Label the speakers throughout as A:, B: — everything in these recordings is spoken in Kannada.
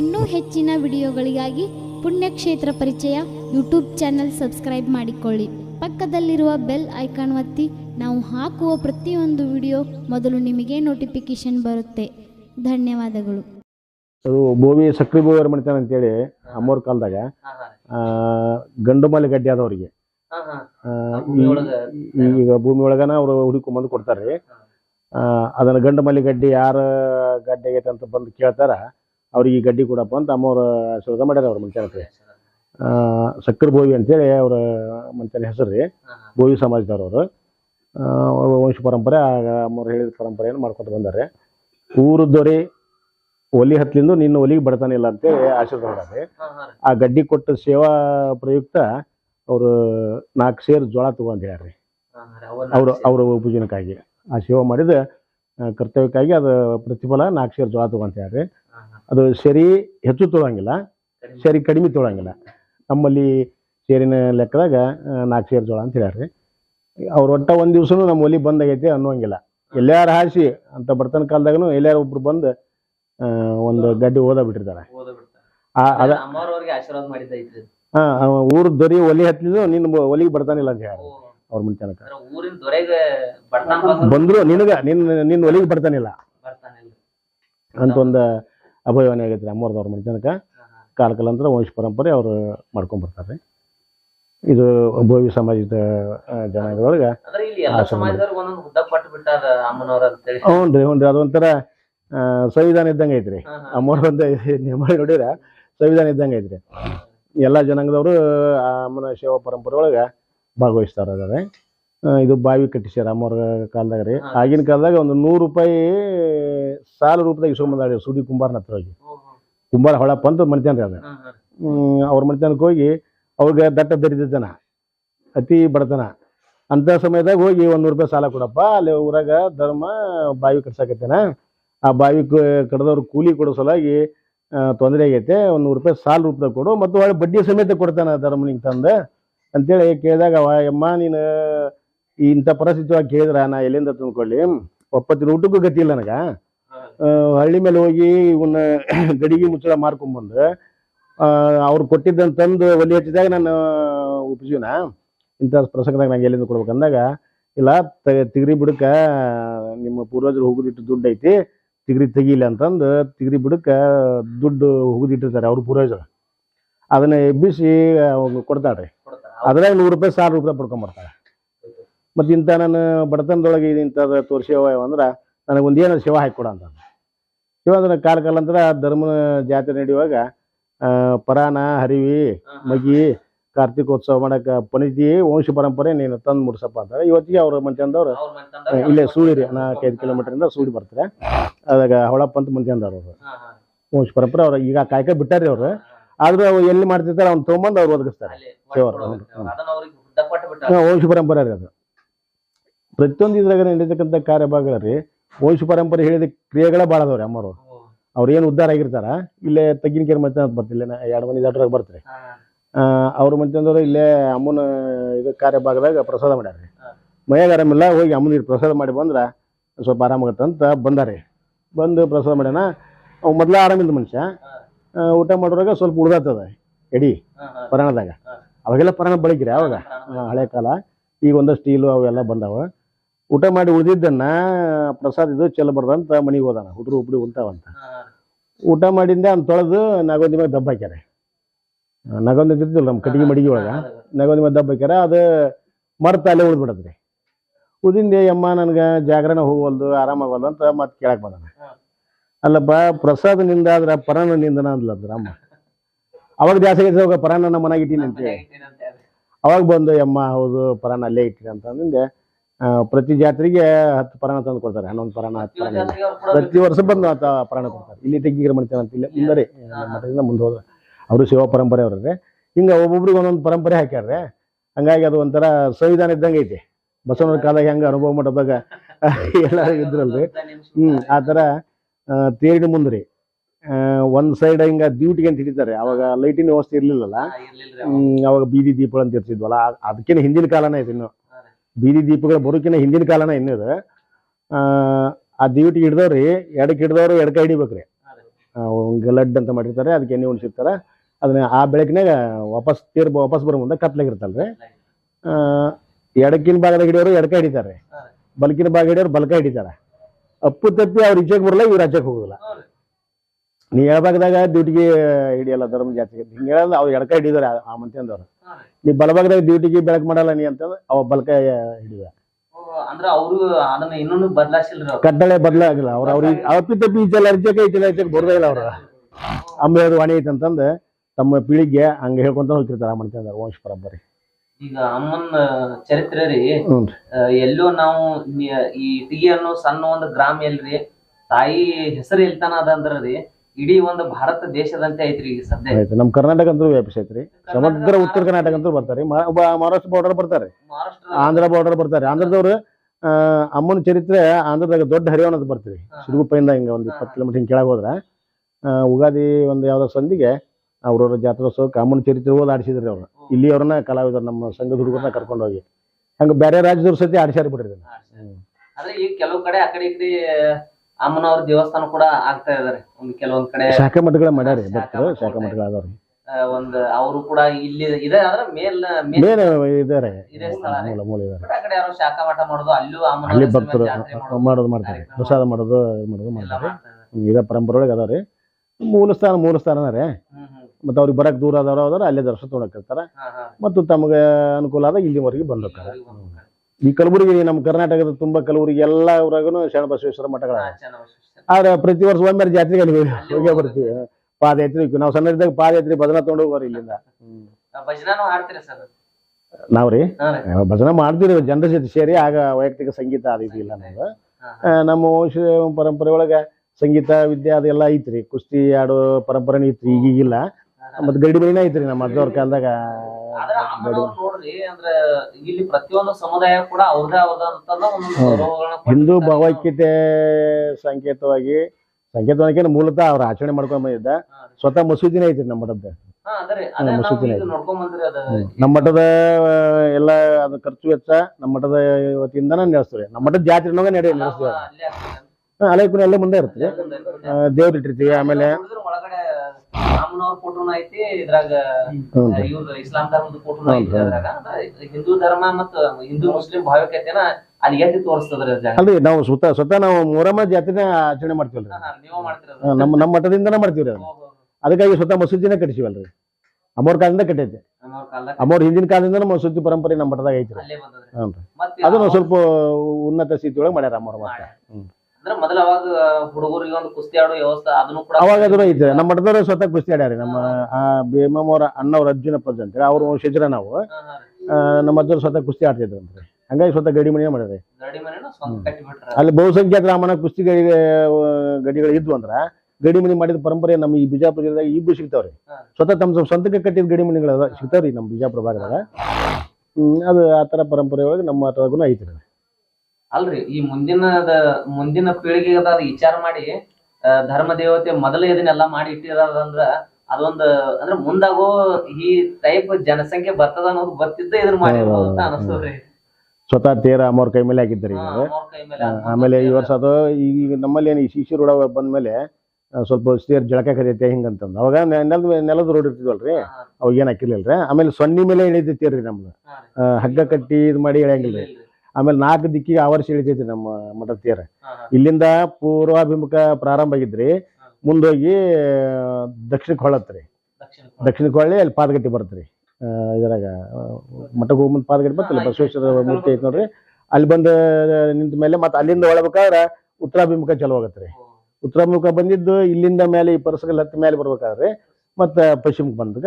A: ಇನ್ನೂ ಹೆಚ್ಚಿನ ವಿಡಿಯೋಗಳಿಗಾಗಿ ಪುಣ್ಯಕ್ಷೇತ್ರ ಪರಿಚಯ ಯೂಟ್ಯೂಬ್ ಚಾನೆಲ್ ಸಬ್ಸ್ಕ್ರೈಬ್ ಮಾಡಿಕೊಳ್ಳಿ. ಪಕ್ಕದಲ್ಲಿರುವ ಬೆಲ್ ಐಕಾನ್ ಒತ್ತಿ ನಾವು ಹಾಕುವ ಪ್ರತಿಯೊಂದು ವಿಡಿಯೋ ಮೊದಲು ನಿಮಗೆ ನೋಟಿಫಿಕೇಶನ್ ಬರುತ್ತೆ. ಧನ್ಯವಾದಗಳು.
B: ಅದು ಭೂಮಿ ಸಕ್ರಿ ಬೋವಿಯವ್ರ ಅಂತ ಅಂತೇಳಿ ಅಮ್ಮವ್ರ ಕಾಲದಾಗ. ಗಂಡು ಮಲೆ ಗಡ್ಡೆ ಆದವ್ರಿಗೆ.
C: ಭೂಮಿ
B: ಈಗ ಭೂಮಿ ಒಳಗನ ಅವರು ಹುಡುಕೊಂಬಂದು ಕೊಡ್ತಾರ್ರಿ. ಆ, ಅದನ್ನ ಗಂಡು ಮಲ್ಲಿ ಗಡ್ಡಿ ಯಾರ ಗಡ್ಡೆ ಆಗೈತೆ ಅಂತ ಬಂದು ಕೇಳ್ತಾರ ಅವ್ರಿಗೆ ಈ ಗಡ್ಡಿ ಕೊಡಪ್ಪ ಅಂತ ಅಮ್ಮವ್ರ ಆಶೀರ್ವಾದ ಮಾಡ್ಯಾರ ಅವ್ರ ಮಂಚಾನಕ್ಕೆ ಸಕ್ಕರೆ ಬೋವಿ ಅಂತೇಳಿ ಅವ್ರ ಮಂಚಾನ ಹೆಸರು ರೀ
C: ಭೋವಿ
B: ಬೋವಿ ಸಮಾಜದವ್ರವ್ರು ವಂಶ ಪರಂಪರೆ ಆಗ ಅಮ್ಮವ್ರು ಹೇಳಿದ ಪರಂಪರೆಯನ್ನು ಮಾಡ್ಕೊಂಡು ಬಂದಾರೆ. ಊರು ದೊರೆ ಒಲಿ ಹತ್ಲಿಂದ ನಿನ್ನ ಒಲಿಗೆ ಬಡತಾನಿಲ್ಲ ಅಂತೇಳಿ ಆಶೀರ್ವಾದ ಆ ಗಡ್ಡಿ ಕೊಟ್ಟ ಸೇವಾ ಪ್ರಯುಕ್ತ ಅವರು ನಾಲ್ಕು ಸೇರು ಜೋಳ ತಗೊಂತ ಹೇಳ್ರಿ ಅವರು. ಅವರ ಉಪಜೀವನಕ್ಕಾಗಿ. ಆ ಸೇವೆ ಮಾಡಿದ ಕರ್ತವ್ಯಕ್ಕಾಗಿ ಅದು ಪ್ರತಿಫಲ ನಾಲ್ಕು ಸೇರು ಜೋಳ ತಗೊಂತ ಹೇಳ್ರಿ. ಅದು ಸರಿ ಹೆಚ್ಚು
C: ತೊಳಂಗಿಲ್ಲ
B: ಸರಿ ಕಡಿಮೆ ತೊಳಂಗಿಲ್ಲ. ನಮ್ಮಲ್ಲಿ ಸೇರಿನ ಲೆಕ್ಕದಾಗ ನಾಲ್ಕು ಸೇರು ಜೋಳ ಅಂತ ಹೇಳ್ರಿ ಅವ್ರು ಒಟ್ಟ ಒಂದು ದಿವ್ಸನೂ ನಮ್ಮ ಒಲಿ ಬಂದಾಗೈತಿ ಅನ್ನೋಂಗಿಲ್ಲ. ಎಲ್ಲಾರು ಹಾಸಿ ಅಂತ ಬರ್ತನ ಕಾಲದಾಗನು ಎಲ್ಲಾರು ಒಬ್ರು ಬಂದು ಒಂದು ಗಡ್ಡಿ ಓದ ಬಿಟ್ಟಿರ್ತಾರೆ. ಹಾ ಊರ್ ದೊರಿ ಒಲಿ ಹತ್ತಿದ್ರು ನಿನ್ನ ಒಲಿಗೆ ಬರ್ತಾನಿಲ್ಲ ಅಂತ ಹೇಳಿ ಅವ್ರ ಮುಂಚೆನಕ
C: ತನಕ ಊರಿನ ದೊರೆಗೆ ಬಂದ್ರು?
B: ನಿನಗ ನಿನ್ನ ನಿನ್ನ ಒಲಿಗೆ ಬರ್ತಾನಿಲ್ಲ. ಅಂತ ಒಂದು ಅಭಯವಾಣಿ ಆಗೈತ್ರಿ ಅಮ್ಮವ್ರದವ್ರ ಮುಂಚೆನಕ
C: ಹಾ ತನಕ
B: ಕಾಲ ಕಾಲಾಂತರ ವಂಶ ಪರಂಪರೆ ಅವ್ರು ಮಾಡ್ಕೊಂಡ್ ಬರ್ತಾರೆ ಇದು ಭೋವಿ ಸಮಾಜದ ಜನಾಂಗದೊಳಗೆ
C: ಅಂದ್ರೆ
B: ಹ್ಞೂ ರೀ ಹ್ಞೂ ರೀ ಅದೊಂಥರ ಸಂವಿಧಾನ ಇದ್ದಂಗೆ ಐತ್ರಿ. ಅಮ್ಮವ್ರ ಒಂದು ನಿಯಮ ನೋಡಿದ್ರೆ ಸಂವಿಧಾನ ಇದ್ದಂಗೆ ಐತ್ರಿ. ಎಲ್ಲ ಜನಾಂಗದವರು ಅಮ್ಮನ ಸೇವಾ ಪರಂಪರೆ ಒಳಗೆ ಭಾಗವಹಿಸ್ತಾರ ಅದಾರೆ ಇದು ಬಾವಿ ಕಟ್ಟಿಸ್ಯಾರ ಅಮ್ಮವ್ರ ಕಾಲದಾಗ ರೀ ಆಗಿನ ಕಾಲದಾಗ ಒಂದು ನೂರು ರೂಪಾಯಿ ಸಾಲ ರೂಪದಾಗ ಇಸ್ಕೊಂಬಂದಾಳಿ ಸುಡಿ ಕುಂಬಾರನ ಹತ್ರ ಹೋಗಿ. ಕುಂಬಾರ ಹೊಳಪ್ಪ ಅಂತ ಮನ್ತಾನ್ರಿ ಅದ. ಅವ್ರ ಮನೆತನಕ್ಕೆ ಹೋಗಿ ಅವ್ರಿಗೆ ದಟ್ಟ ದರಿದ್ರತನ ಅತಿ ಬಡತನ. ಅಂತ ಸಮಯದಾಗ ಹೋಗಿ ಒಂದ್ ನೂರು ರೂಪಾಯಿ ಸಾಲ ಕೊಡಪ್ಪ ಅಲ್ಲಿ ಊರಾಗ ಧರ್ಮ ಬಾವಿ ಕಟ್ಸಾಕತ್ತೇನ. ಆ ಬಾವಿ ಕಡ್ದವ್ರು ಕೂಲಿ ಕೊಡೋ ಸಲುವಾಗಿ ತೊಂದರೆ ಆಗೈತೆ ಒಂದ್ ನೂರು ರೂಪಾಯಿ ಸಾಲ ರೂಪದಾಗ ಕೊಡು ಮತ್ತು ಒಳ್ಳೆ ಬಡ್ಡಿ ಸಮೇತ ಕೊಡ್ತಾನೆ ಧರ್ಮ ನಿಂಗೆ ತಂದ. ಅಂತೇಳಿ ಕೇಳಿದಾಗ ಅವ ಯಮ್ಮ ನೀನು ಇಂಥ ಪರಿಸ್ಥಿತಿ ಒಳಗೆ ಕೇಳಿದ್ರ ನಾ ಎಲ್ಲಿಂದ ತಂದ್ಕೊಳ್ಳಿ? ಒಪ್ಪತ್ತಿನ ಊಟಕ್ಕೂ ಗತಿ ಇಲ್ಲ ನನಗ. ಹಳ್ಳಿ ಮೇಲೆ ಹೋಗಿ ಇವನ್ನ ಗಡಿಗೆ ಮುಚ್ಚಳ ಮಾರ್ಕೊಂಬಂದು ಅವ್ರು ಕೊಟ್ಟಿದ್ದನ್ನು ತಂದು ಒಲಿ ಹಚ್ಚಿದಾಗ ನಾನು ಉಪಜೀವನ ಇಂಥ ಪ್ರಸಂಗದಾಗ ನಂಗೆ ಎಲ್ಲಿಂದ ಕೊಡ್ಬೇಕು ಅಂದಾಗ ಇಲ್ಲ ತಿಗ್ರಿ ಬಿಡಕ್ಕೆ ನಿಮ್ಮ ಪೂರ್ವಜರು ಹೋಗುದಿಟ್ಟು ದುಡ್ಡು ಐತಿ ತಿಗ್ರಿ ತೆಗಿಲಿ ಅಂತಂದು ತಿಗ್ರಿ ಬಿಡಕ್ಕೆ ದುಡ್ಡು ಹೋಗುದಿಟ್ಟಿರ್ತಾರೆ ಅವ್ರ ಪೂರ್ವಜರು. ಅದನ್ನ ಎಬ್ಬಿಸಿ ಕೊಡ್ತಾಳ್ರಿ. ಅದ್ರಾಗ ನೂರು ರೂಪಾಯಿ ಸಾವಿರ ರೂಪಾಯಿ ಪಡ್ಕೊಂಬರ್ತಾಳೆ ಮತ್ತು ಇಂಥ ನಾನು ಬಡತನದೊಳಗೆ ಇಂಥದ್ದು ತೋರಿಸ್ಯವ ಅಂದ್ರೆ ನನಗೆ ಒಂದು ಏನೋ ಶಿವ ಹಾಕಿ ಕೊಡ ಅಂತ ಶಿವ ಅಂದ್ರೆ ಕಾಲ ಕಾಲಾಂತರ ಧರ್ಮ ಜಾತ್ರೆ ನಡೆಯುವಾಗ ಆ, ಪರಾಣ ಹರಿವಿ. ಮಗಿ ಕಾರ್ತಿಕೋತ್ಸವ ಮಾಡಕ್ಕೆ ಪಣಿತಿ ವಂಶ ಪರಂಪರೆ ನೀನು ತಂದು ಮುಡ್ಸಪ್ಪ ಅಂತಾರೆ ಇವತ್ತಿಗೆ ಅವ್ರ ಮಂಚಂದವ್ರು ಇಲ್ಲೇ
C: ಸೂಳಿರಿ
B: ಸೂಳಿ ರೀ
C: ಕೊಡ್ತಾರೆ.
B: ನಾಲ್ಕೈದು ಕಿಲೋಮೀಟರಿಂದ ಸೂಳಿ ಬರ್ತಾರೆ ಅದಾಗ ಹೊಳಪ್ಪ ಅಂತ ಮಂಚಂದವ್ರು ಅವರು. ವಂಶ ಪರಂಪರೆ ಅವ್ರು ಈಗ ಕಾಯ್ಕ ಬಿಟ್ಟಾರಿ ಅವ್ರು. ಆದ್ರೂ ಅವು ಎಲ್ಲಿ ಮಾಡ್ತಿರ್ತಾರೆ ಅವ್ನು ತೊಗೊಂಬಂದು ಅವ್ರು ಒದಗಿಸ್ತಾರೆ. ವಂಶ ಪರಂಪರೆ ರೀ ಅದು. ಪ್ರತಿಯೊಂದು ಇದ್ರಾಗ ನಡೀತಕ್ಕಂಥ ಕಾರ್ಯಭಾಗಗಳ ರೀ. ವಂಶ ಪರಂಪರೆ ಹೇಳಿದ ಕ್ರಿಯೆಗಳ ಭಾಳ ಅದಾವ್ರಿ ಅಮ್ಮರು. ಅವ್ರು ಏನು ಉದ್ಧಾರ ಆಗಿರ್ತಾರ ಇಲ್ಲೇ ಕೇರ್ ಮತ್ತೆ ಅಂತ ಬರ್ತಿಲ್ಲ ಎರಡು ಮನೆ ದಾಟ್ರಾಗ ಬರ್ತಾರೆ. ಅವ್ರ ಮಂತಂದವ್ರು ಇಲ್ಲೇ ಅಮ್ಮನ ಇದು ಕಾರ್ಯಭಾಗದಾಗ ಪ್ರಸಾದ ಮಾಡ್ಯಾರ. ಮೈಯಾಗ ಆರಾಮಿಲ್ಲ ಹೋಗಿ ಅಮ್ಮನ ಪ್ರಸಾದ ಮಾಡಿ ಬಂದ್ರ ಸ್ವಲ್ಪ ಆರಾಮಾಗತ್ತಂತ ಬಂದಾರೆ. ಬಂದು ಪ್ರಸಾದ ಮಾಡ್ಯಾನ ಅವ್ ಮೊದ್ಲ ಆರಾಮಿಲ್ಲ ಮನುಷ್ಯ. ಊಟ ಮಾಡೋರಾಗ ಸ್ವಲ್ಪ ಉಳ್ದಾತದ ಎಡಿ. ಪರಾಣದಾಗ. ಅವಾಗೆಲ್ಲ ಪರಾಣ ಬಳಗಿರಿ ಅವಾಗ? ಹಳೆ ಕಾಲ. ಈಗ ಒಂದಷ್ಟು ಸ್ಟೀಲು ಅವೆಲ್ಲ ಬಂದಾವ. ಊಟ ಮಾಡಿ ಉಳಿದಿದ್ದನ್ನ ಪ್ರಸಾದ ಇದು ಚೆಲ್ಲಬಾರ್ದಂತ ಮನೆಗೆ ಹೋದಾನ. ಹುಡುಗರು ಉಬ್ಳಿ ಉಂಟಾವಂತ. ಊಟ ಮಾಡಿಂದ ಅವ್ನು ತೊಳೆದು ನಗೊಂದಿ ಮೇಲೆ ದಬ್ಬ ಹಾಕ್ಯಾರ. ನಗೊಂದಿ ಇದ್ದಿಲ್ಲ ನಮ್ಮ ಕಟ್ಟಿಗೆ ಮಡಿಗೆ ಒಳಗೆ. ನಗೊಂದಿ ಮ್ಯಾಗ ದಬ್ಬ ಹಾಕ್ಯಾರ. ಅದು ಮರ್ತ ಅಲ್ಲೇ ಉಳ್ದ್ಬಿಡತ್ರಿ. ಉದಿಂದೆ ಅಮ್ಮ ನನ್ಗೆ ಜಾಗರಣ ಹೋಗಲ್ದು ಆರಾಮಾಗವಲ್ದು ಅಂತ ಮತ್ತೆ ಕೇಳಕ್ ಬಂದಾನ. ಅಲ್ಲಪ್ಪ ಪ್ರಸಾದ ನಿಂದಾದ್ರ ಪರಾಣ ನಿಂದನ ಅಂದ್ಲ ಅಮ್ಮ. ಅವಾಗ ಜಾಸ್ತಿ ಆಗೈತೆ ಹೋಗ ಪರಾಣ ನಮ್ಮ ಮನೆಗೆ ಇಟ್ಟೀನಿ ಅವಾಗ ಬಂದು ಅಮ್ಮ ಹೌದು ಪರಾಣ ಅಲ್ಲೇ ಇಟ್ಟಿರಿ ಅಂತ ಅಂದಿಂದೆ ಆ, ಪ್ರತಿ ಜಾತ್ರೆಗೆ ಹತ್ತು ಪರಾಣ ತಂದು ಕೊಡ್ತಾರೆ. ಹನ್ನೊಂದು ಪರಾಣ ಹತ್ತು ಪರಾಣ ಪ್ರತಿ ವರ್ಷ ಬಂದು ಆತ ಪರಾಣ ಕೊಡ್ತಾರೆ. ಇಲ್ಲಿ ತೆಗಿಗಿರ ಮಾಡ್ತೇವೆ ಅಂತ ಇಲ್ಲ ಮುಂದರಿ ಮಠದಿಂದ ಮುಂದೆ ಹೋದ ಅವರು ಶಿವ ಪರಂಪರೆ ಅವ್ರೆ ಹಿಂಗ ಒಬ್ಬೊಬ್ರಿಗೆ ಒಂದೊಂದು ಪರಂಪರೆ ಹಾಕ್ಯಾರ್ರೆ. ಹಂಗಾಗಿ ಅದು ಒಂಥರ ಸಂವಿಧಾನ ಇದ್ದಂಗೆ ಐತಿ. ಬಸವಣ್ಣನ ಕಾಲದಾಗ ಹೆಂಗ ಅನುಭವ ಮಠದಾಗ ಎಲ್ಲ ಇದ್ರಲ್ರಿ.
C: ಹ್ಞೂ
B: ಹ್ಮ್ ಆ ಥರ ತೇರಿನ ಮುಂದ್ರಿ ಒಂದ್ ಸೈಡ್ ಹಿಂಗ ಡ್ಯೂಟಿಗೆ ಅಂತ ಹಿಡಿತಾರೆ ಅವಾಗ ಲೈಟಿನ ವ್ಯವಸ್ಥೆ ಇರ್ಲಿಲ್ಲಲ್ಲ?
C: ಅವಾಗ.
B: ಬೀದಿ ದೀಪಗಳು ಅಂತ ಇರ್ತಿದ್ವಲ್ಲ ಅದಕ್ಕಿಂತ ಹಿಂದಿನ ಕಾಲನೇ ಐತಿ ಇನ್ನು. ಬೀದಿ ದೀಪಗಳು ಬರೋಕಿನ ಹಿಂದಿನ ಕಾಲನ ಇನ್ನು ಇದೆ. ಆ, ಆ ದೀವಿಟಿಗೆ ಹಿಡ್ದವ್ರಿ ಎಡಕ್ಕೆ ಹಿಡ್ದವ್ರು ಎಡಕ್ಕೆ ಹಿಡಿಬೇಕ್ರಿ. ಲಡ್ ಅಂತ ಮಾಡಿರ್ತಾರೆ ಅದಕ್ಕೆ ಎಣ್ಣೆ ಉಣಿಸಿರ್ತಾರೆ. ಅದನ್ನ ಆ ಬೆಳಕಿನಾಗ ವಾಪಸ್ ತೀರ್ ವಾಪಸ್ ಬರೋ ಮುಂದೆ ಕತ್ಲಾಗಿರ್ತಲ್ರಿ ಆ, ಎಡಕ್ಕಿನ ಭಾಗದಾಗ ಹಿಡಿಯೋರು ಎಡಕ ಹಿಡಿತಾರೆ. ಬಲಕಿನ ಭಾಗ ಹಿಡಿಯೋರು ಬಲ್ಕ ಹಿಡಿತಾರೆ. ಅಪ್ಪು ತಪ್ಪಿ ಅವ್ರ ಈಚೆಗೆ ಬರಲ್ಲ ಇವ್ರ ಅಜ್ಜಕ್ಕೆ ಹೋಗುದಿಲ್ಲ. ನೀ ಎಡಭಾಗದಾಗ ಡ್ಯೂಟಿಗೆ ಹಿಡಿಯಲ್ಲ ಧರ್ಮ ಜಾತಿಗೆ ಹಿಂಗೆ ಹೇಳಲ್ಲ ಅವ್ರು ಎಡಕ ಹಿಡಿದಾರೆ ಆ ಮಂತ್ಯಂದವ್ರು. ನೀ ಬಲಭಾಗದಾಗ ಡ್ಯೂಟಿಗೆ ಬೆಳಕು ಮಾಡಲ್ಲ ನೀ ಅಂತ ಅವ ಬಲಕ ಹಿಡಿದ.
C: ಕಡ್ಡಳೆ ಅಂದ್ರ
B: ಬದಲಾಗಿಲ್ಲ. ಅವ್ರ ಅವ್ರಿಗೆ ಅಪ್ಪಿ ತಪ್ಪಿ ಈಚೆಲ್ಲ ಅರ್ಜಕ ಈಚೆಲ್ಲ ಅರ್ಜಕ್ಕೆ ಬರೋದೇ ಇಲ್ಲ ಅವ್ರ. ಅಂಬೇದು ವಾಣಿ ಐತೆ ಅಂತಂದು ತಮ್ಮ ಪೀಳಿಗೆ ಹಂಗೆ ಹೇಳ್ಕೊಂತ ಹೋಗ್ತಿರ್ತಾರೆ ಆ ಮಂತ್ಯಂದ್ರ ವಂಶ ಪರಂಪರೆ.
C: ಈಗ ಅಮ್ಮನ ಚರಿತ್ರೆ ರೀ. ಎಲ್ಲೋ ನಾವು ನಿ- ಈ ಟಿ ಅನ್ನೋ ಸಣ್ಣ ಒಂದು ಗ್ರಾಮ ಎಲ್ರಿ. ತಾಯಿ ಹೆಸರು ಎಲ್ತಾನ ಅದ ಅಂದ್ರ ರೀ ಇಡೀ ಒಂದು ಭಾರತ ದೇಶದಂತೆ ಐತ್ರಿ ಈಗ ಸದ್ಯ.
B: ನಮ್ ನಮ್ಮ ಕರ್ನಾಟಕ ಅಂತೂ ವ್ಯಾಪಿಸೈತ್ರಿ ಸಮಗ್ರ ಉತ್ತರ ಕರ್ನಾಟಕ ಅಂತೂ ಬರ್ತಾರೆ ಮಾ- ಮಹಾರಾಷ್ಟ್ರ ಬಾರ್ಡರ್ ಬರ್ತಾರೆ
C: ಮಹಾರಾಷ್ಟ್ರ
B: ಆಂಧ್ರ ಬಾರ್ಡರ್ ಬರ್ತಾರೆ ಆಂಧ್ರದವ್ರು ಆ, ಅಮ್ಮನ ಚರಿತ್ರೆ ಆಂಧ್ರದಾಗ ದೊಡ್ಡ ಹರಿಯಾಣದ ಬರ್ತೀರಿ ಬರ್ತೀವಿ ಹಿಂಗ ಹಿಂಗೆ ಒಂದು ಇಪ್ಪತ್ತು ಕಿಲೋಮೀಟರ್ ಹಿಂಗೆ ಕೆಳಗೆ ಹೋದ್ರೆ ಆ, ಉಗಾದಿ ಒಂದು ಯಾವ್ದೋ ಸಂದಿಗೆ ಅವ್ರವ್ರ ಜಾತ್ರೋತ್ಸವಕ್ಕೆ ಅಮ್ಮನ ಚರಿತ್ರೆ ಓದಿ ಆಡಿಸಿದ್ರಿ ಅವ್ರು. ಇಲ್ಲಿ ಅವ್ರನ್ನ ಕಲಾವಿದರು ನಮ್ಮ ಸಂಘದ ಹುಡುಗರನ್ನ ಕರ್ಕೊಂಡು ಹೋಗಿ. ಹಂಗ ಬೇರೆ ರಾಜ್ಯದವ್ರ ಸತಿ ಆಡಿಸ್ಯಾರ ಬಿಡ್ರಿ ಇದನ್ನ.
C: ಈ ಈಗ ಕೆಲವು ಕಡೆ ಆ ಕಡೆ ಈ ಕಡೆ ಅಮ್ಮನವ್ರ ದೇವಸ್ಥಾನ ಕೂಡ ಆಗ್ತಾ ಇದಾರೆ ಒಂದು ಕೆಲವೊಂದ್ ಕಡೆ
B: ಶಾಖಾ ಮಠಗಳ ಮಾಡ್ಯಾರಿ ಭಕ್ತರು ಶಾಖಾ ಮಠಗಳು ಅದಾವ್ರಿ.
C: ಆ, ಒಂದ್ ಅವರು ಕೂಡ ಇಲ್ಲಿ ಇದೆ ಅಂದ್ರೆ ಮೇಲ್ ಮೇಲ್
B: ಇದಾರೆ
C: ಇದೇ ಸ್ಥಳ ರೀ.
B: ಮೂಲ ಮೂಲ ಇದಾರೆ
C: ಆ ಕಡೆ ಯಾರೋ ಶಾಖಾ ಮಠ ಮಾಡೋದು ಅಲ್ಲೂ ಅಮ್ಮನವ್ರ
B: ಅಲ್ಲಿ
C: ಹೆಸರು
B: ಭಕ್ತರು
C: ಜಾತ್ರೆ ಮಾಡೋದು.
B: ಮಾಡೋದು ಮಾಡ್ತಾರೆ
C: ಕಾರ್ಯಕ್ರಮ
B: ಪ್ರಸಾದ ಮಾಡೋದು ಇದು ಮಾಡೋದು
C: ಎಲ್ಲ
B: ಮಾಡ್ತಾರೆ
C: ಮಾಡ್ತಾ ಇದಾರೆ.
B: ಇದ ಪರಂಪರೆ ಒಳಗೆ ಅದಾವ್ರಿ. ಮೂಲ ಸ್ಥಾನ ಮೂಲ ಸ್ಥಾನ ರೀ.
C: ಹ್ಮ್ ಹ್ಮ್.
B: ಮತ್ತು ಅವ್ರಿಗೆ ಬರಕ್ ದೂರ ಆದವ್ರು ಹೋದ್ರೆ ಅಲ್ಲೇ ದರ್ಶನ
C: ಹಾ
B: ಮತ್ತು ತಮಗೆ ಅನುಕೂಲ ಆದಾಗ ಇಲ್ಲಿವರೆಗೆ ಬಂದಿರ್ತಾರೆ. ಈ ಕಲಬುರಗಿ ನಮ್ಮ ಕರ್ನಾಟಕದ ತುಂಬಾ ಕಲಬುರಗಿ ಎಲ್ಲ ಊರಾಗೂ ಶರಣಬಸವೇಶ್ವರ ಮಠಗಳ. ಆದ್ರೆ ಪ್ರತಿ ವರ್ಷ ಒಮ್ಮೆ ಜಾತ್ರೆಗೆ ಅಲ್ಲಿ ಹೋಗಿ ಬರ್ತೀವಿ. ಪಾದಯಾತ್ರೆ ನಾವು ಸಣ್ಣರಿದ್ದಾಗ ಪಾದಯಾತ್ರೆ ಭಜನಾ ತೊಗೊಂಡು ಹೋಗೋರು ಇಲ್ಲಿಂದ.
C: ನಾವ್ರಿ
B: ಭಜನ ಮಾಡ್ತೀರಿ ಜನರ ಜೊತೆ ಸೇರಿ ಆಗ ವೈಯಕ್ತಿಕ ಸಂಗೀತ ಅದು ಇಲ್ಲ ನಮ್ಮ ವಂಶ ಪರಂಪರೆ ಒಳಗ ಸಂಗೀತ ವಿದ್ಯೆ ಅದೆಲ್ಲ ಐತ್ರಿ. ಕುಸ್ತಿ ಆಡೋ ಪರಂಪರೆನೂ ಐತ್ರಿ. ಈಗೀಗಿಲ್ಲ. ಮತ್ತು ಗಡಿ ಮನೆನೇ ಐತ್ರಿ ನಮ್ಮ ಅಜ್ಜವ್ರ ಕಾಲದಾಗ.
C: ಆದ್ರ ನೋಡ್ರಿ ಅಂದ್ರ ಇಲ್ಲಿ ಪ್ರತಿಯೊಂದು ಸಮುದಾಯ ಕೂಡ ಅವ್ರದೇ ಅವ್ರದಂತಂದ ಒಂದೊಂದು ಗೌರವಗಳನ್ನ ಕೊಟ್ಟಿರ್ತಾರೆ.
B: ಹಿಂದೂ ಭಾವೈಕ್ಯತೆ ಸಂಕೇತವಾಗಿ ಸಂಕೇತವಾಗಿ ಮೂಲತಃ ಅವ್ರ ಆಚರಣೆ ಮಾಡ್ಕೊಂಡ್ ಬಂದಿದ್ದ. ಸ್ವತಃ ಮಸೂದಿನೇ ಐತ್ರಿ ನಮ್ಮ ಮಠದ
C: ಹಾ, ಅದೇ ರೀ. ಅದೇ ನಾವು
B: ಮಸೂತಿನೇ
C: ಈಗ ನೋಡ್ಕೊಂಡ್ ಬಂದ್ರಿ ಅದ
B: ನಮ್ಮ ಮಠದ ಆ, ಎಲ್ಲ ಅದು ಖರ್ಚು ವೆಚ್ಚ ನಮ್ಮ ಮಠದ ವತಿಯಿಂದನೇ ನಡೆಸ್ತೀವಿ ನಮ್ಮ ಮಠದ ಜಾತ್ರೆನೋಗ ನಡೆ ನಡೆಸ್ತೀವಿ
C: ಅಲ್ಲೇ ಅಲ್ಲೇ ಮುಂದೆ ಇರ್ತದೆ.
B: ದೇವ್ರ ಇಟ್ಟಿರ್ತೀವಿ ಆಮೇಲೆ.
C: ಒಳಗಡೆ ರಾಮನವ್ರ ಫೋಟೋನ ಐತಿ ಇದ್ರಾಗ ಇವ್ರ ಇಸ್ಲಾಂ ಧರ್ಮದ ಫೋಟೋನ ಐತಿ ಅದ್ರಾಗ. ಹಿಂದೂ ಧರ್ಮ ಮತ್ತ ಹಿಂದೂ ಮುಸ್ಲಿಂ ಭಾವಕತೆನ ಅಲ್ಲಿ ಎತ್ತಿ ತೋರಿಸ್ತದ್ರಿ ಅದ್
B: ಅಲ್ರಿ ನಾವು ಸುತ್ತ ಸ್ವತಃ ನಾವು ಮೊರಮ್ಮ ಜಾತ್ರೆನ ಆಚರಣೆ ಮಾಡ್ತೀವಲ್ರಿ.
C: ನೀವು
B: ನಮ್ಮ ನಮ್ಮ ಮಠದಿಂದನೇ ಮಾಡ್ತೀವ್ರಿ ಅದು. ಅದಕ್ಕಾಗಿ ಸ್ವತಃ ಮಸೂದಿನ ಕಟ್ಟಿಸಿವಲ್ರಿ. ಅಮೋರ್ ಕಾಲದಿಂದ ಕಟ್ಟೈತೆ. ಅಮೋರ್ ಹಿಂದಿನ ಕಾಲದಿಂದ ಮಸೂದಿ ಪರಂಪರೆ ನಮ್ಮ ಮಠದಾಗ ಐತ್ರಿ. ಅದನ್ನ ಸ್ವಲ್ಪ ಉನ್ನತ ಸ್ಥಿತಿ ಒಳಗೆ ಮಾಡ್ಯಾರ ಅಮ್ಮವ್ರ ಮಠ.
C: ಅಂದ್ರೆ ಮೊದಲ ಅವಾಗ ಹುಡುಗರಿಗೆ ಒಂದು ಕುಸ್ತಿ ಆಡೋ ವ್ಯವಸ್ಥೆ ಅದನ್ನು ಕೂಡ
B: ಅವಾಗ ಅದನ್ನು ಇದ್ರೆ ನಮ್ಮ ಮಠದವ್ರು ಸ್ವತಃ ಕುಸ್ತಿ ಆಡ್ಯಾರಿ. ನಮ್ಮ ಆ ಭೀಮಮ್ಮವ್ರ ಅಣ್ಣವ್ರ ಅರ್ಜುನ ಅಂತ ಹೇಳಿ ಅವ್ರ ವಂಶಜರ ನಾವು. ನಮ್ಮ ಅಜ್ಜರು ಸ್ವತಃ ಕುಸ್ತಿ ಆಡ್ತಿದ್ರು ಅಂತ ಹಂಗಾಗಿ ಸ್ವತಃ ಗಡಿ ಮನೆ ಮಾಡ್ಯಾರಿ ಅಲ್ಲಿ ಬಹುಸಂಖ್ಯಾತ ರಾಮನ ಕುಸ್ತಿ ಗಡಿ ಗಡಿಗಳು ಇದ್ವು ಅಂದ್ರ ಗಡಿ ಮನೆ ಮಾಡಿದ ಪರಂಪರೆ ನಮ್ಮ ಈ ಬಿಜಾಪುರ ಜಿಲ್ಲೆದಾಗ ಇಬ್ಬರು ಸಿಗ್ತಾವ್ರಿ. ಸ್ವತಃ ತಮ್ಮ ಸ್ವಂತಕ್ಕೆ ಕಟ್ಟಿದ ಗಡಿ ಮನೆಗಳ ಸಿಗ್ತಾವ್ರಿ ನಮ್ಮ ಬಿಜಾಪುರ ಭಾಗದಾಗ. ಹ್ಮ್, ಅದು ಆ ಥರ ಪರಂಪರೆ ಒಳಗೆ ನಮ್ಮ ಮಠದಾಗೂ ಐತ್ರಿ.
C: ಅಲ್ರಿ ಈ ಮುಂದಿನದ ಮುಂದಿನ ಪೀಳಿಗೆಗೆ ಅದ ವಿಚಾರ ಮಾಡಿ ಧರ್ಮ ದೇವತೆ ಮೊದಲೇ ಇದನ್ನೆಲ್ಲ ಮಾಡಿ ಇಟ್ಟಿರೋದಂದ್ರ ಅದೊಂದು ಅಂದ್ರೆ ಮುಂದಾಗೋ ಈ ಟೈಪ್ ಜನಸಂಖ್ಯೆ ಬರ್ತದ ಅನ್ನೋದು ಗೊತ್ತಿದ್ದ ಇದನ್ನ ಮಾಡಿರೋದು ಅಂತ ಅನಿಸ್ತದ್ರಿ.
B: ಸ್ವತಃ ತೇರ ಅಮ್ಮವ್ರ ಕೈ ಮೇಲೆ ಹಾಕಿದ್ದಾರೆ ಆಮೇಲೆ ಈ ವರ್ಷ ಅದು ಈಗ ನಮ್ಮಲ್ಲಿ ಏನು ಈ ಶಿಶಿ ರೋಡ ಬಂದ್ಮೇಲೆ ಸ್ವಲ್ಪ ಸ್ಟೇರ್ ಜಳಕ ಕರಿಯತ್ತೆ ಹಿಂಗಂತಂದು. ಅವಾಗ ನೆಲದ ನೆಲದ ರೋಡ್ ಇರ್ತಿದ್ವಲ್ರಿ ಅವಾಗ ಏನು ಹಾಕಿರ್ಲಿಲ್ರಿ. ಆಮೇಲೆ ಸೊನ್ನಿ ಮೇಲೆ ಇಳಿತೈತಿ
C: ನಮ್ಗ? ರೀ.
B: ಆ, ಹಗ್ಗ ಕಟ್ಟಿ ಇದು ಮಾಡಿ ಇಳಿಯಂಗಿಲ್ರಿ
C: ಇಲ್ರಿ.
B: ಆಮೇಲೆ ನಾಲ್ಕು ದಿಕ್ಕಿಗೆ ಆವರ್ಷ ಇಳಿತೈತಿ ನಮ್ಮ ಮಠದ ತೇರ. ಇಲ್ಲಿಂದ ಪೂರ್ವಾಭಿಮುಖ ಪ್ರಾರಂಭ ಆಗಿದ್ರಿ. ಮುಂದೋಗಿ ದಕ್ಷಿಣಕ್ಕೆ ಹೊಳತ್ರಿ.
C: ದಕ್ಷಿಣ
B: ದಕ್ಷಿಣಕ್ಕೆ ಹೊಳ್ಳಿ ಅಲ್ಲಿ ಪಾದಗಟ್ಟಿ ಬರ್ತರಿ. ಇದ್ರಾಗ ಮಠಕ್ಕೆ ಹೋಗಿ ಮುಂದೆ ಪಾದಗಟ್ಟಿ ಬರ್ತಿಲ್ಲ ಬಸವೇಶ್ವರ ಮೂರ್ತಿ ಐತಿ ನೋಡ್ರಿ. ಅಲ್ಲಿ ಬಂದು ನಿಂತ ಮೇಲೆ ಮತ್ತೆ ಅಲ್ಲಿಂದ ಒಳಬೇಕಾದ್ರೆ ಉತ್ತರಾಭಿಮುಖ ಚಲೋ ಆಗತ್ರಿ. ಉತ್ತರಾಭಿಮುಖ ಬಂದಿದ್ದು ಇಲ್ಲಿಂದ ಮೇಲೆ ಈ ಪರಸಗಲ್ ಹತ್ತಿ ಮೇಲೆ ಬರ್ಬೇಕಾದ್ರೆ ಮತ್ತೆ ಪಶ್ಚಿಮಕ್ಕೆ ಬಂದಾಗ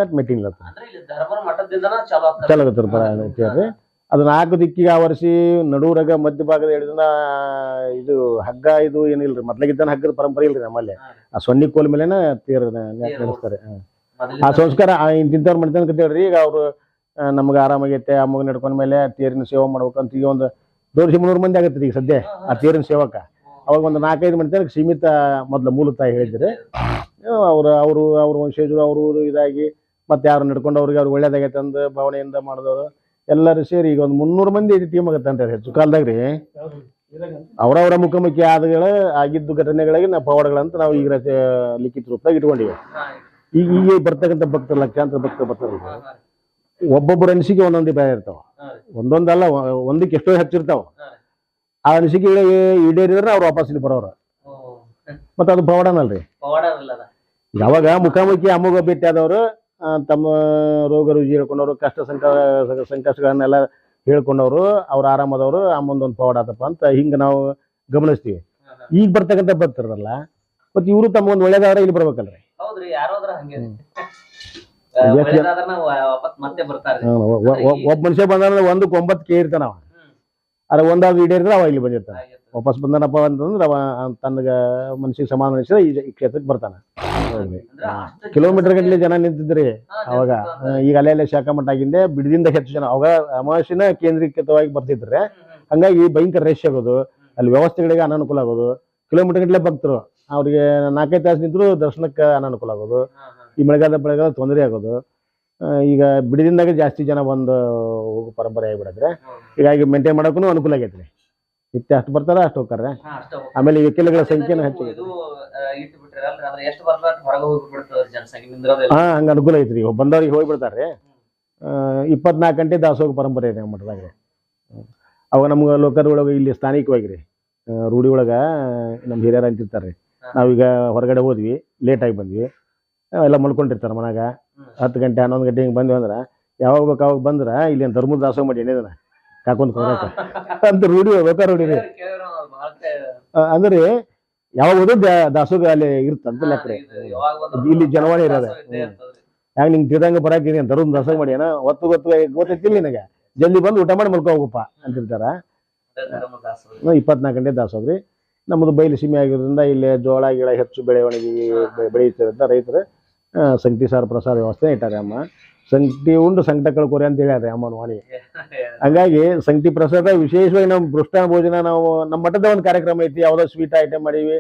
C: ಮಠದಿಂದನ ಚಾಲು
B: ಆಗತ್ತೆ ಅದು ನಾಲ್ಕು ದಿಕ್ಕಿಗೆ ಆವರಿಸಿ ನಡುವರಾಗ ಮಧ್ಯ ಭಾಗದ ಹಿಡಿದ ಇದು ಹಗ್ಗ ಇದು ಏನಿಲ್ರಿ? ಮೊದ್ಲಾಗಿದ್ದಾನ ಹಗ್ಗದ ಪರಂಪರೆ ಇಲ್ರಿ ನಮ್ಮಲ್ಲಿ. ಆ ಸೊನ್ನಿ ಕೋಲ್ ಮೇಲೆನ ತೇರ್ ನಡೆಸ್ತಾರೆ ಆ ಸಂಸ್ಕಾರ ಇಂತಿಂತವ್ರು ಮಾಡ್ತಾನೆ ಹೇಳ್ರಿ ಈಗ ಅವರು ನಮ್ಗೆ ಆರಾಮಾಗೈತೆ ಆ ಮಗ ನಡ್ಕೊಂಡ ಮೇಲೆ ತೇರಿನ ಸೇವೆ ಮಾಡ್ಬೇಕಂತ ಈಗ ಒಂದು ದೋರ್ಸಿ ಮುನ್ನೂರು ಮಂದಿ ಆಗತ್ತೆ ಈಗ ಸದ್ಯ ಆ ತೇರಿನ ಸೇವಕ. ಅವಾಗ ಒಂದು ನಾಲ್ಕೈದು ಮಂದಿ ಸೀಮಿತ ಮೊದ್ಲು ಮೂಲ ಹೇಳಿದ್ರಿ. ಅವ್ರು ಅವರು ಅವ್ರ ವಂಶೇಜರು ಅವರು ಇದಾಗಿ ಮತ್ತೆ ಯಾರು ನಡ್ಕೊಂಡು ಅವ್ರಿಗೆ ಅವ್ರು ಒಳ್ಳೇದಾಗೈತೆ ಅಂದ ಭಾವನೆಯಿಂದ ಮಾಡಿದವರು. ಎಲ್ಲರೂ ಸೇರಿ ಈಗ ಒಂದು ಮುನ್ನೂರು ಮಂದಿ ಟೀಮ್ ಆಗತ್ತಂತ ಅಂತ ಹೆಚ್ಚು ಕಾಲದಾಗ ರೀ. ಅವರವರ ಮುಖಾಮುಖಿ ಆದಗಳ ಆಗಿದ್ದು ಘಟನೆಗಳಿಗೆ ನಾವು ಪವಾಡಗಳಂತ ನಾವು ಈಗ ರಚ- ಲಿಖಿತ ರೂಪದಾಗ ಇಟ್ಕೊಂಡಿವಿ. ಈಗ ಈಗ ಬರ್ತಕ್ಕಂಥ ಭಕ್ತರು ಲಕ್ಷಾಂತರ ಭಕ್ತರು
C: ಹಾ,
B: ಒಬ್ಬೊಬ್ಬರ ಅನಿಸಿಕೆ ಒಂದೊಂದು ಭಯ ಇರ್ತಾವ. ಒಂದೊಂದಲ್ಲ ಒಂದಕ್ಕೆ ಎಷ್ಟೋ ಹೆಚ್ಚಿರ್ತಾವ. ಆ ಅನಿಸಿಕೆಗಳಿಗೆ ಈಡೇರಿದ್ರೆ ಅವ್ರು ವಾಪಸ್ ಇಲ್ಲಿ ಬರೋರು. ಮತ್ತೆ ಅದು ಪವಾಡನಲ್ರಿ. ಯಾವಾಗ ಮುಖಾಮುಖಿ ಅಮ್ಮಗ ಭೇಟಿ ಆ, ತಮ್ಮ ರೋಗ ರುಜಿ ಹೇಳ್ಕೊಂಡವ್ರು ಕಷ್ಟ ಸಂಕ ಸಂಕಷ್ಟಗಳನ್ನೆಲ್ಲ ಹೇಳ್ಕೊಂಡವರು ಅವ್ರು ಆರಾಮದವರು ಮುಂದೊಂದು ಪವಾಡ ಆತಪ್ಪ ಅಂತ ಹಿಂಗೆ ನಾವು ಗಮನಿಸ್ತೀವಿ. ಈಗ ಬರ್ತಕ್ಕಂಥ ಬರ್ತಿರಲ್ಲ ಮತ್ತೆ ಇವರು ತಮ್ಮ ಒಂದು ಒಳ್ಳೇದಾದ್ರೆ ಇಲ್ಲಿ ಬರ್ಬೇಕಲ್ರಿ.
C: ಆ,
B: ಒಬ್ಬ ಮನುಷ್ಯ ಬಂದ್ರೆ ಒಂದು ಒಂಬತ್ತು ಕೆ ಇರ್ತಾನ ಅವ
C: ಹ್ಮ್.
B: ಅದ್ರ ಒಂದಾದ್ರು ಈಡೇರಿದ್ರೆ ಅವ ಇಲ್ಲಿ ಬಂದಿರ್ತಾನೆ. ವಾಪಸ್ ಬಂದನಪ್ಪ ಅಂತಂದ್ರೆ ಅವ ತನ್ನಗ ಮನಸ್ಸಿಗೆ ಸಮಾಧಾನ ಅನಿಸಿದ್ರೆ ಈ ಈ ಕ್ಷೇತ್ರಕ್ಕೆ ಬರ್ತಾನೆ. ಕಿಲೋಮೀಟರ್ ಗಟ್ಟಲೆ ಜನ ನಿಂತಿದ್ರಿ ಅವಾಗ. ಈಗ ಅಲ್ಲೇ ಅಲ್ಲೇ ಶಾಖ ಮಠ ಆಗಿಂದೆ ಬಿಡದಿಂದ ಹೆಚ್ಚು ಜನ. ಅವಾಗ ಅಮಾವಾಸ್ಯನ ಕೇಂದ್ರೀಕೃತವಾಗಿ ಬರ್ತಿದ್ರೆ. ಹಂಗಾಗಿ ಭಯಂಕರ ರೇಷ್ ಆಗೋದು. ಅಲ್ಲಿ ವ್ಯವಸ್ಥೆಗಳಿಗೆ ಅನಾನುಕೂಲ ಆಗೋದು. ಕಿಲೋಮೀಟರ್ ಗಟ್ಟಲೆ ಭಕ್ತರು. ಅವ್ರಿಗೆ ನಾಲ್ಕೈದು ತಾಸು ನಿಂತರು ದರ್ಶನಕ್ಕೆ ಅನಾನುಕೂಲ ಆಗೋದು. ಈ ಮಳೆಗಾಲದ ಬೆಳೆಗಾಲ ತೊಂದರೆ ಆಗೋದು. ಈಗ ಬಿಡದಿಂದಾಗ ಜಾಸ್ತಿ ಜನ ಬಂದು ಹೋಗೋ ಪರಂಪರೆ ಆಗಿಬಿಡತ್ರೆ. ಹೀಗಾಗಿ ಮೇಂಟೈನ್ ಮಾಡೋಕ್ಕೂ ಅನುಕೂಲ ಆಗೈತ್ರಿ ನಿತ್ಯ ಅಷ್ಟು ಬರ್ತಾರ ಅಷ್ಟು ಹೋಗ್ತಾರ. ಆಮೇಲೆ ಈ ವೆಹಿಕಲ್ಗಳ ಸಂಖ್ಯೆನ
C: ಹೋಗಿ ಜನಸಂಖ್ಯೆ
B: ಹಾ ಹಂಗ ಅನುಕೂಲ ಐತ್ರಿ. ಬಂದವ್ರಿಗೆ ಹೋಗ್ಬಿಡ್ತಾರ್ರಿ. ಇಪ್ಪತ್ನಾಲ್ಕು ಗಂಟೆ ದಾಸೋಗ ಪರಂಪರೆ ಇದೆ ಮಠದಾಗ. ಅವಾಗ ನಮ್ಗೆ ಲೋಕಲ್ ಒಳಗೆ ಇಲ್ಲಿ ಸ್ಥಾನಿಕವಾಗಿರಿ. ರೀ ರೂಢಿ ಒಳಗ ನಮ್ಮ ಹಿರಿಯರು ಅಂತಿರ್ತಾರ್ರಿ.
C: ಹಾ.
B: ನಾವೀಗ ಹೊರಗಡೆ ಹೋದ್ವಿ ಲೇಟಾಗಿ ಬಂದ್ವಿ. ಎಲ್ಲ ಮಲ್ಕೊಂಡಿರ್ತಾರೆ ಮನ್ಯಾಗ. ಹತ್ತು ಗಂಟೆ ಹನ್ನೊಂದು ಗಂಟೆ ಹಿಂಗೆ ಬಂದ್ವಿ ಅಂದ್ರೆ ಯಾವಾಗ ಬೇಕು ಅವಾಗ ಬಂದ್ರೆ ಇಲ್ಲಿ ಧರ್ಮದ ದಾಸೋಗ ಮಾಡಿ ಏನಿದನ? ಕಾಕೊಂಡ್ ಕೊಡಕ ಅಂತ ರೂಢಿ ಬೇಕಾ ರೂಢಿ ರೀ ಅಂದ್ರೆ ಯಾವಾಗ ಹೋದ್ರು ದ- ದಾಸೋಗ ಅಲ್ಲಿ ಇರ್ತಂತ ಲೆಕ್ಕ ರೀ ಇಲ್ಲಿ ಜನವಾಣಿ ಇರೋದ. ಹ್ಯಾಂಗ ನಿಂಗೆ ತಿದಂಗ ಬರಾಕಿರಿ ಅಂತ ಧರ್ಮ ದಾಸೋಗ ಮಾಡಿ ಏನ ಒತ್ತು ಗೊತ್ತು ಗೊತ್ತೈತಿಲ್ಲ ನಿನಗೆ. ಜಲ್ದಿ ಬಂದು ಊಟ ಮಾಡಿ ಮಲ್ಕೋ ಹೋಗಪ್ಪ ಅಂತಿರ್ತಾರ. ಇಪ್ಪತ್ನಾಲ್ಕು ಗಂಟೆ ದಾಸೋಗ್ರಿ ನಮ್ಮದು ಬಯಲು ಸೀಮೆ ಆಗಿರೋದ್ರಿಂದ ಇಲ್ಲಿ ಜೋಳ ಗಿಳ ಹೆಚ್ಚು ಬೆಳವಣಿಗೆ ಒಣಗಿ ಬೆಳೆಯುತ್ತಿರೋದ್ರಿಂದ ರೈತರು ಸಂಕಟಿ ಸಂಗತಿ ಸಾರು ಪ್ರಸಾದ ವ್ಯವಸ್ಥೆ ಇಟ್ಟಾರೆ ಅಮ್ಮ. ಸಂಗಟಿ ಉಂಡು ಸಂಕಟ ಕಳ್ಕೊರಿ ಅಂತ ಹೇಳ್ಯಾರ ಅಮ್ಮನ ವಾಣಿ. ಹಂಗಾಗಿ ಸಂಕಟಿ ಪ್ರಸಾದ ವಿಶೇಷವಾಗಿ ನಮ್ಮ ಪೃಷ್ಠ ಭೋಜನ ನಾವು ನಮ್ಮ ಮಠದ ಒಂದು ಕಾರ್ಯಕ್ರಮ ಐತಿ ಯಾವುದೋ ಸ್ವೀಟ್ ಐಟಮ್ ಮಾಡೀವಿ